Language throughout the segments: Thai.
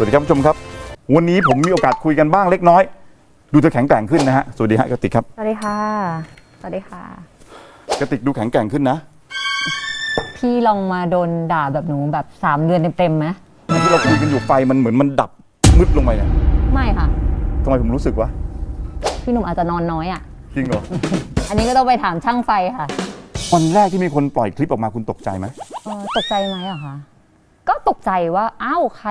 วัสดีครับผู้ชมครับ วันนี้ผมมีโอกาสคุยกันบ้างเล็กน้อย ดูจะแข็งแกร่งขึ้นนะฮะ สวัสดีฮะกระติกครับ สวัสดีค่ะ สวัสดีค่ะกระติกดูแข็งแกร่งขึ้นนะ พี่ลองมาโดนด่าแบบหนูแบบสามเดือนเต็มๆไหมที่เราคุยกันอยู่ไฟมันเหมือนมันดับมืดลงไปเนี่ยไม่ค่ะ ทำไมผมรู้สึกวะ พี่หนุ่มอาจจะนอนน้อยอะ จริงเหรอ อันนี้ก็ต้องไปถามช่างไฟค่ะวันแรกที่มีคนปล่อยคลิปออกมาคุณตกใจไหมเอ่อตกใจไหมอะคะ ก็ตกใจว่า อ้าว ใคร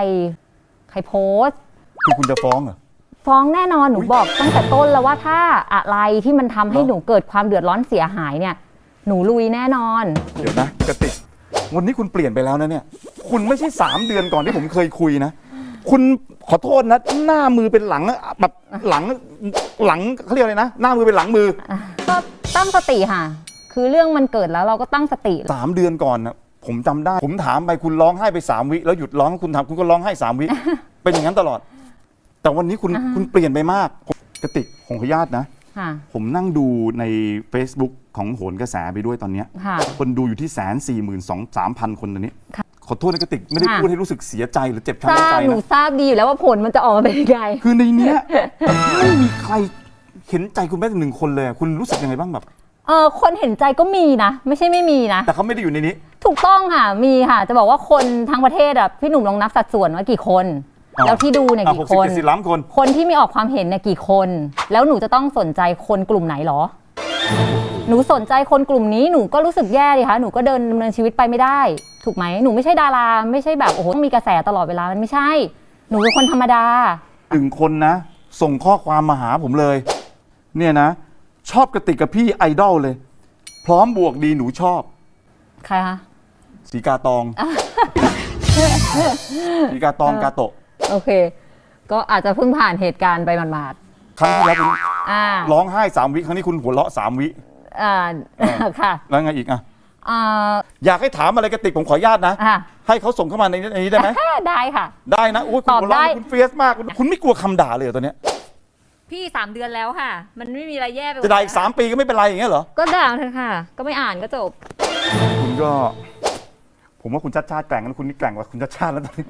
ใครโพสต์ คือคุณจะฟ้องเหรอ ฟ้องแน่นอนหนูอุ๊ยบอกตั้งแต่ต้นแล้วว่าถ้าอะไรที่มันทำให้เหรอ หนูเกิดความเดือดร้อนเสียหายเนี่ย หนูลุยแน่นอน เดี๋ยวนะกระติก วันนี้คุณเปลี่ยนไปแล้วนะเนี่ย คุณไม่ใช่สามเดือนก่อนที่ผมเคยคุยนะ คุณขอโทษนะ หน้ามือเป็นหลังแบบหลังหลังเขาเรียกอะไรนะ หน้ามือเป็นหลังมือก็ตั้งสติค่ะ คือเรื่องมันเกิดแล้วเราก็ตั้งสติ สามเดือนก่อนนะ ผมจำได้ ผมถามไปคุณร้องไห้ไปสามวิแล้วหยุดร้องคุณทำคุณก็ร้องไห้สามวิ เป็นอย่างนั้นตลอด แต่วันนี้คุณอ่าฮะคุณเปลี่ยนไปมากผมกระติกผมขออนุญาตนะ ค่ะ ผมนั่งดูใน Facebook ของโหนกระแสไปด้วยตอนเนี้ยค่ะ คนดูอยู่ที่แสนสี่หมื่นสองสามพันคนตอนนี้ ค่ะขอโทษนะกระติกไม่ได้ค่ะ พูดให้รู้สึกเสียใจหรือเจ็บทช้ำราในใจบหนูนะ ทราบดีอยู่แล้วว่าผลมันจะออกมาเป็นยังไง คือในเนี้ย ไม่มีใครเห็นใจคุณแม้แต่หนึ่งคนเลยอะคุณรู้สึกยังไงบ้างแบบ เออคนเห็นใจก็มีนะ ไม่ใช่ไม่มีนะ แต่เขาไม่ได้อยู่ในนี้ ถูกต้องค่ะ มีค่ะ จะบอกว่าคนทั้งประเทศอะพี่หนุ่มลองนับสัดส่วนว่ากี่คน อ่า แล้วที่ดูเนี่ยอะกี่หกคสิบนเจ็ดสิบล้านคน คนที่มีออกความเห็นเนี่ยกี่คน แล้วหนูจะต้องสนใจคนกลุ่มไหนหรอ หนูสนใจคนกลุ่มนี้หนูก็รู้สึกแย่ดิคะหนูก็เดินดำเนินชีวิตไปไม่ได้ ถูกไหมหนูไม่ใช่ดาราไม่ใช่แบบโอ้โหต้องมีกระแสตลอดเวลามันไม่ใช่ หนูเป็นคนธรรมดา หนึ่งคนนะ ส่งข้อความมาหาผมเลย เนี่ยนะ ชอบกระติกกับพี่ไอดอลเลย พร้อมบวกดีหนูชอบ ใครคะ สีกาตองสีกาตองกาโตะโอเค ก็อาจจะเพิ่งผ่านเหตุการณ์ไปหมาดครั้งที่แล้วคุณๆอ่าร้องไห้สามวิครั้งนี้คุณหัวเราะสามวิอ่าค่ะแล้วไงอีกอะอ่าอยากให้ถามอะไรกระติกผมขออนุญาตนะ อะให้เขาส่งเข้ามาในในนี้ได้ไหม ได้ค่ะ ได้นะโอ้ยคุณตอบหัวเราะได้ คุณเฟียสมากคุณคุณไม่กลัวคำด่าเลยเหรอตอนเนี้ยพี่สามเดือนแล้วค่ะ มันไม่มีอะไรแย่ไปกว่จะด่าอีกสามปีก็ไม่เป็นไรอย่างเงี้ยเหรอ ก็ด่าเถอะค่ะ ก็ไม่อ่านก็จบ คุณก็ ผมว่าคุณชัดชาติแกร่งนะคุณนี่แกร่งกว่าคุณชัดชาติแล้วตอนนี้